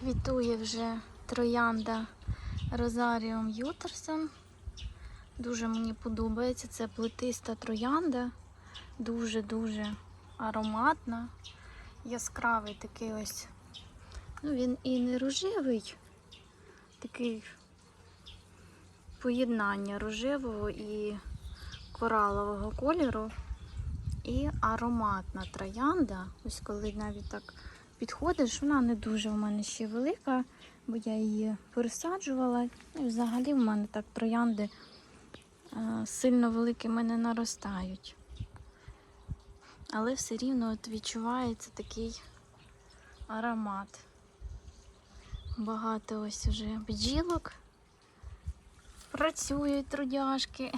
Квітує вже троянда Розаріум Ютерсом. Дуже мені подобається. Це плетиста троянда. Дуже-дуже ароматна. Яскравий такий ось. Ну, він і не рожевий, такий поєднання рожевого і коралового кольору. І ароматна троянда. Ось коли навіть так підходиш, вона не дуже в мене ще велика, бо я її пересаджувала. І взагалі в мене так троянди е, сильно великими не наростають. Але все рівно от відчувається такий аромат. Багато ось уже бджілок. Працюють трудяшки.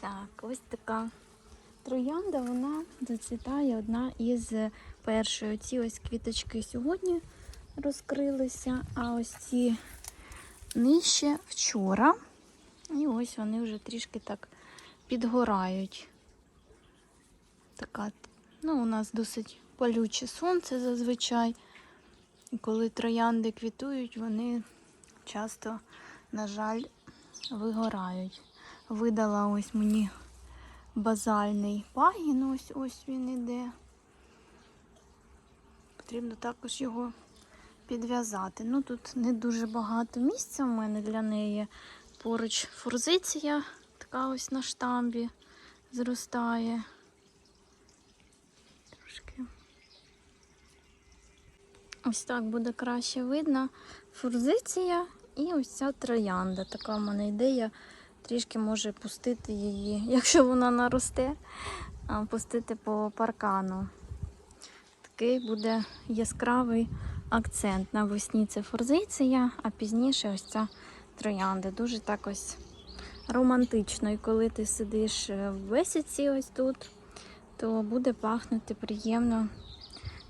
Так, ось така троянда, вона зацвітає одна із першої. Ці ось квіточки сьогодні розкрилися, а ось ці нижче вчора. І ось вони вже трішки так підгорають. Така, ну, у нас досить палюче сонце зазвичай. І коли троянди квітують, вони часто, на жаль, вигорають. Видала ось мені базальний пагін, ось ось він іде. Потрібно також його підв'язати. Ну тут не дуже багато місця в мене для неї. Поруч форзиція, така ось на штамбі зростає. Трошки. Ось так буде краще видно. Форзиція і ось ця троянда. Така в мене ідея. Трішки може пустити її, якщо вона наросте, пустити по паркану. Такий буде яскравий акцент. Навесні це форзиція, а пізніше ось ця троянда. Дуже так ось романтично. І коли ти сидиш е, в бесіці ось тут, то буде пахнути приємно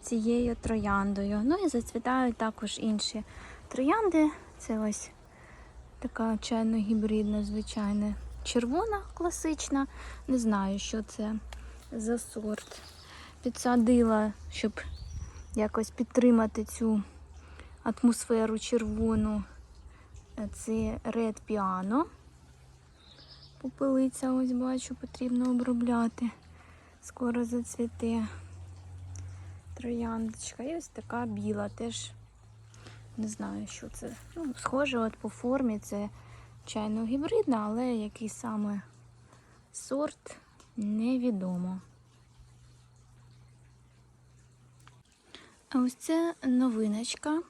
цією трояндою. Ну і зацвітають також інші троянди. Це ось така чайно-гібридна, звичайна. Червона, класична. Не знаю, що це за сорт. Підсадила, щоб якось підтримати цю атмосферу червону. Це Red Piano. Попелиця, ось бачу, потрібно обробляти. Скоро зацвіте трояндочка. І ось така біла теж. Не знаю, що це. Ну, схоже, от по формі це чайно гібридна, але який саме сорт невідомо. Ось це новиночка.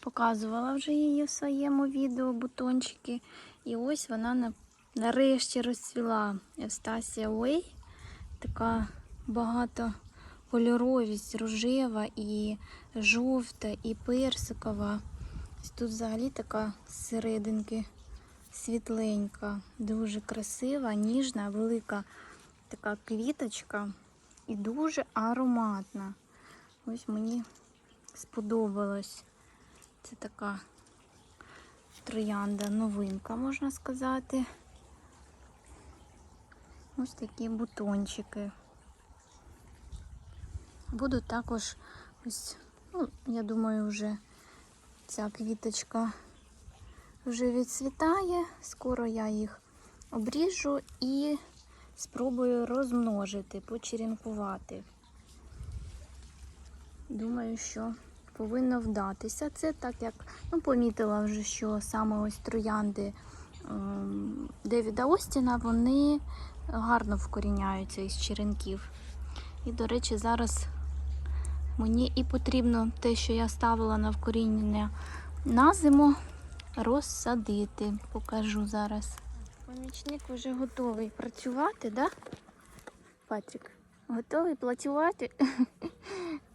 Показувала вже її в своєму відео бутончики. І ось вона нарешті розцвіла Евстасія Уей. Така багато кольоровість рожева і жовта, і персикова. Ось тут взагалі така з серединки світленька, дуже красива, ніжна, велика така квіточка і дуже ароматна. Ось мені сподобалось. Це така троянда новинка, можна сказати. Ось такі бутончики. Буду також ось, ну, я думаю, вже ця квіточка вже відцвітає. Скоро я їх обріжу і спробую розмножити, почерінкувати. Думаю, що повинно вдатися. Це так як ну, помітила вже, що саме ось троянди ем, Девіда Остіна, вони гарно вкоріняються із черенків. І, до речі, зараз мені і потрібно те, що я ставила на вкорінення на зиму, розсадити. Покажу зараз. Помічник вже готовий працювати, да? Патрік, готовий працювати?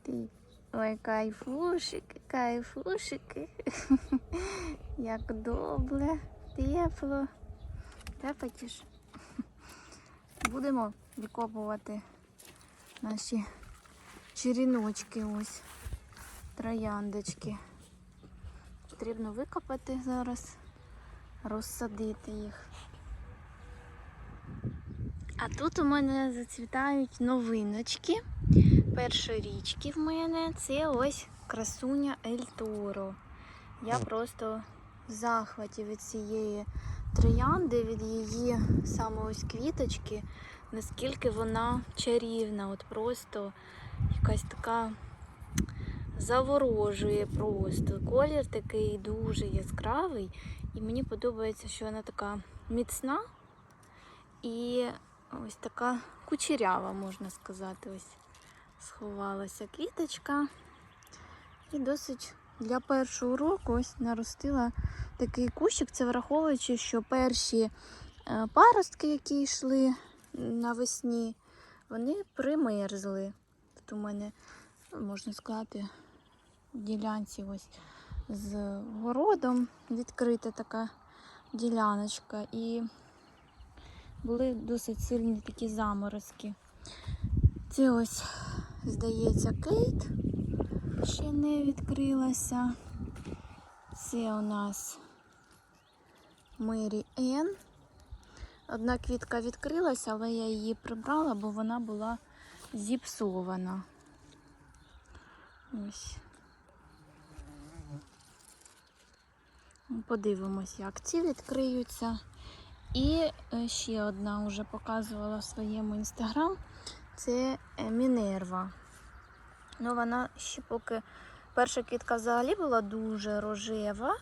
Ти ой, кайфушики, кайфушики. Як добре, тепло. Та, Патюш? Будемо викопувати наші черіночки ось, трояндочки. Потрібно викопати зараз, розсадити їх. А тут у мене зацвітають новиночки. Першорічки в мене це ось красуня Ель Торо. Я просто в захваті від цієї троянди, від її саме ось квіточки, наскільки вона чарівна, от просто якась така заворожує просто. Колір такий дуже яскравий. І мені подобається, що вона така міцна і ось така кучерява, можна сказати. Ось сховалася квіточка. І досить для першого року ось наростила такий кущик. Це враховуючи, що перші е, паростки, які йшли навесні, вони примерзли. Тут у мене, можна сказати, в ділянці ось з городом відкрита така діляночка. І були досить сильні такі заморозки. Це ось, здається, Кейт ще не відкрилася. Це у нас Мері Енн. Одна квітка відкрилася, але я її прибрала, бо вона була зіпсована. Ось. Ну, Подивимось, як ці відкриються. І е, ще одна вже показувала в своєму інстаграм. Це е, Мінерва. Ну, вона ще поки перша квітка взагалі була дуже рожева.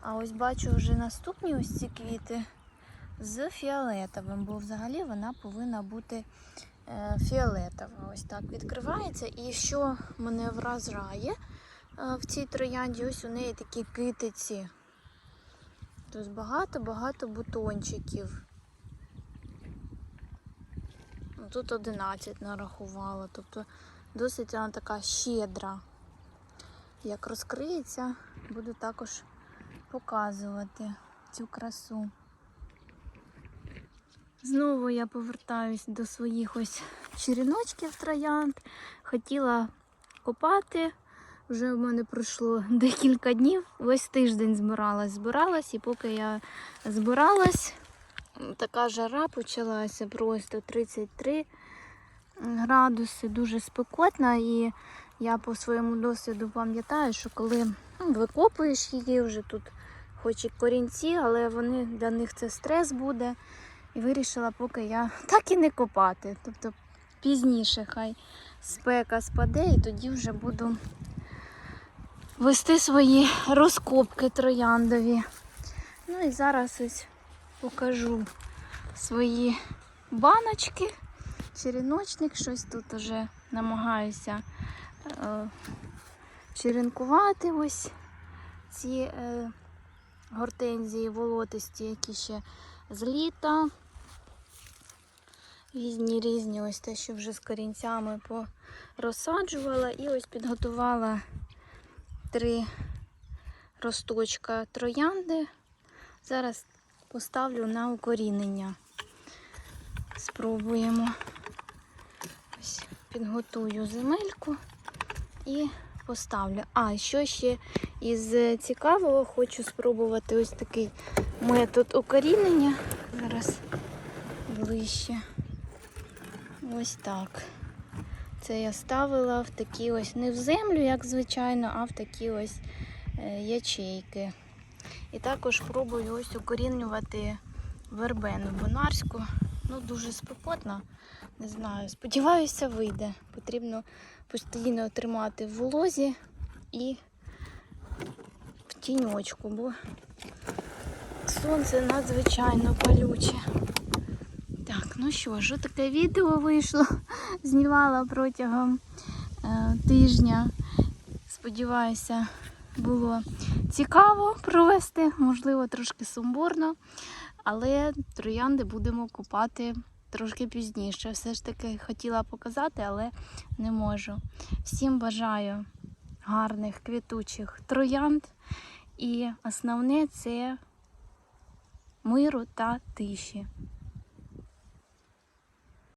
А ось бачу вже наступні ось ці квіти з фіолетовим, бо взагалі вона повинна бути е, фіолетова. Ось так відкривається. І що мене вражає е, в цій троянді, ось у неї такі китиці. Тобто багато-багато бутончиків. Ну, Тут 11 нарахувала, тобто досить вона така щедра. Як розкриється, буду також показувати цю красу. Знову я повертаюсь до своїх ось черіночків троянд. Хотіла копати. Вже в мене пройшло декілька днів. Весь тиждень збиралась, збиралась, і поки я збиралась, така жара почалася просто 33 градуси, дуже спекотна. І я по своєму досвіду пам'ятаю, що коли ну, викопуєш її, вже тут хоч і корінці, але вони для них це стрес буде. І вирішила, поки я так і не копати. Тобто пізніше хай спека спаде, і тоді вже буду вести свої розкопки трояндові. Ну і зараз ось покажу свої баночки, черіночник, щось тут уже намагаюся е, черенкувати ось ці е, гортензії волотисті, які ще з літа. Різні різні, ось те, що вже з корінцями порозсаджувала. І ось підготувала три росточка троянди. Зараз поставлю на укорінення. Спробуємо. Ось підготую земельку і поставлю. А, що ще із цікавого, хочу спробувати ось такий метод укорінення. Зараз ближче. Ось так. Це я ставила в такі ось не в землю, як звичайно, а в такі ось е, ячейки. І також пробую ось укорінювати вербену бонарську. Ну, дуже спекотно, не знаю. Сподіваюся, вийде. Потрібно постійно тримати в волозі і в тіньочку, бо сонце надзвичайно палюче. Так, ну що ж, таке відео вийшло. Знімала протягом е, тижня. Сподіваюся, було цікаво провести, можливо, трошки сумбурно, але троянди будемо купати трошки пізніше. Все ж таки хотіла показати, але не можу. Всім бажаю гарних квітучих троянд. І основне це миру та тиші.